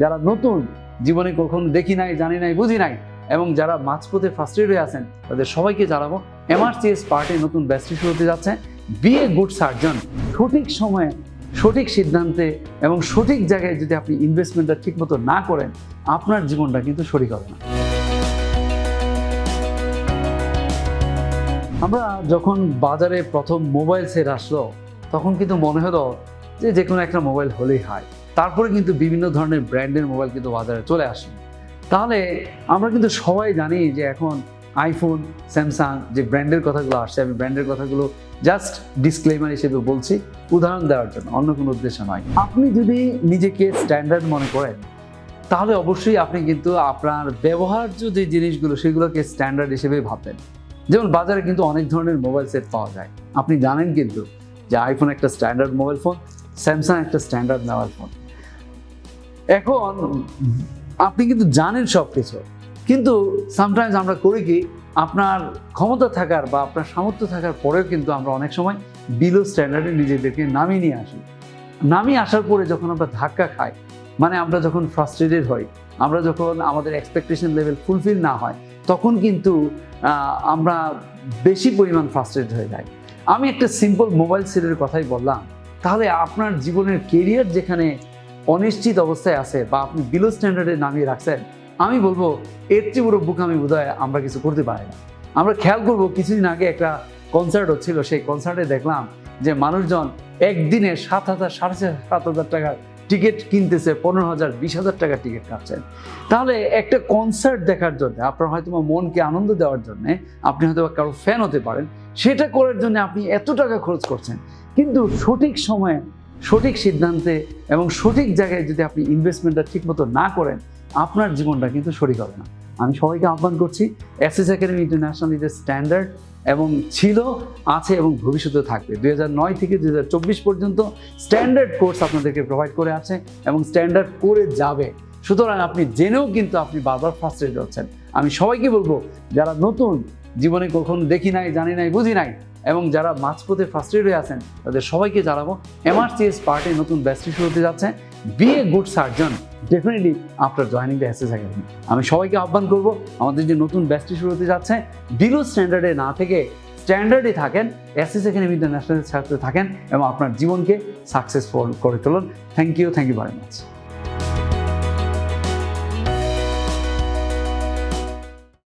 যারা নতুন, জীবনে কখনো দেখি নাই, জানি নাই, বুঝি নাই, এবং যারা মাঝপথে ফার্স্টেড হয়ে আছেন, তাদের সবাইকে জানাব এমআরসিএস পার্টি নতুন ব্যাচটি শুরু হতে যাচ্ছে। বি এ গুড সার্জন সঠিক সময়ে, সঠিক সিদ্ধান্তে, এবং সঠিক জায়গায় যদি আপনি ইনভেস্টমেন্টটা ঠিকমতো না করেন, আপনার জীবনটা কিন্তু সঠিক হবে না। আমরা যখন বাজারে প্রথম মোবাইল সেট আসলো, তখন কিন্তু মনে হলো যে যে কোনো একটা মোবাইল হলেই হয়। তারপরে কিন্তু বিভিন্ন ধরনের ব্র্যান্ডের মোবাইল কিন্তু বাজারে চলে আসে। তাহলে আমরা কিন্তু সবাই জানি যে এখন আইফোন, স্যামসাং যে ব্র্যান্ডের কথাগুলো আসছে, আমি ব্র্যান্ডের কথাগুলো জাস্ট ডিসক্লেমার হিসেবে বলছি। উদাহরণ দেওয়ার জন্য, অন্য কোনো উদ্দেশ্য নয়। আপনি যদি নিজেকে স্ট্যান্ডার্ড মনে করেন, তাহলে অবশ্যই আপনি কিন্তু আপনার ব্যবহার্য যে জিনিসগুলো, সেগুলোকে স্ট্যান্ডার্ড হিসেবে ভাববেন। যেমন বাজারে কিন্তু অনেক ধরনের মোবাইল সেট পাওয়া যায়। আপনি জানেন কিন্তু যে আইফোন একটা স্ট্যান্ডার্ড মোবাইল ফোন, স্যামসাং একটা স্ট্যান্ডার্ড মোবাইল ফোন এখন আপনি কিন্তু জানেন সব কিছু কিন্তু সামটাইমস আমরা করি কি, আপনার ক্ষমতা থাকার বা আপনার সামর্থ্য থাকার পরেও কিন্তু আমরা অনেক সময় বিলো স্ট্যান্ডার্ডে নিজেদেরকে নামিয়ে নিয়ে আসি। নামিয়ে আসার পরে যখন আমরা ধাক্কা খাই মানে আমরা যখন ফ্রাস্ট্রেটেড হই, আমরা যখন আমাদের এক্সপেকটেশন লেভেল ফুলফিল না হয়, তখন কিন্তু আমরা বেশি পরিমাণ ফ্রাস্ট্রেটেড হয়ে যাই। আমি একটা সিম্পল মোবাইল সেটের কথাই বললাম। তাহলে আপনার জীবনের কেরিয়ার যেখানে অনিশ্চিত অবস্থায় আছে বা আপনি বিলো স্ট্যান্ডার্ডে নামিয়ে রাখছেন, আমি বলব, এর চেয়ে বড় বুক আমি বোধ আমরা কিছু করতে পারি না। আমরা খেয়াল করব, কিছুদিন আগে একটা কনসার্ট হচ্ছিল, সেই কনসার্টে দেখলাম যে মানুষজন একদিনে সাত হাজার, সাড়ে সাত হাজার টাকার টিকিট কিনতেছে, পনেরো হাজার, বিশ হাজার টাকার টিকিট কাটছেন। তাহলে একটা কনসার্ট দেখার জন্য, আপনার হয়তো মনকে আনন্দ দেওয়ার জন্য, আপনি হয়তো কারও ফ্যান হতে পারেন, সেটা করার জন্য আপনি এত টাকা খরচ করছেন। কিন্তু সঠিক সময়ে সঠিক সিদ্ধান্তে এবং সঠিক জায়গায় যদি আপনি ইনভেস্টমেন্টটা ঠিকমতো না করেন, আপনার জীবনটা কিন্তু সঠিক হবে না। আমি সবাইকে আহ্বান করছি SS academy international is a standard এবং ছিল, আছে এবং ভবিষ্যতে থাকবে। দুই নয় থেকে দু হাজার চব্বিশ পর্যন্ত স্ট্যান্ডার্ড কোর্স আপনাদেরকে প্রোভাইড করে আছে এবং স্ট্যান্ডার্ড করে যাবে। সুতরাং আপনি জেনেও কিন্তু আপনি বারবার ফার্স্টেড হচ্ছেন। আমি সবাইকে বলব, যারা নতুন জীবনে কখনো দেখি নাই, জানি নাই, বুঝি নাই। এবং যারা মাঝপথে ফার্স্টেড হয়ে আছেন, তাদের সবাইকে জানাব এমআরসিএস পার্টি নতুন ব্যাচটি শুরু হতে যাচ্ছে। Be a good surgeon definitely after joining the SS academy আমি সবাইকে আহ্বান করব, আমাদের যে নতুন ব্যাচটি শুরু হতে যাচ্ছে বিলো স্ট্যান্ডার্ডে না থেকে স্ট্যান্ডার্ডে থাকেন এসএস একাডেমি ইন্টারন্যাশনাল ছাত্র থাকেন এবং আপনার জীবনকে সাকসেসফুল করে তুলুন। Thank you thank you very much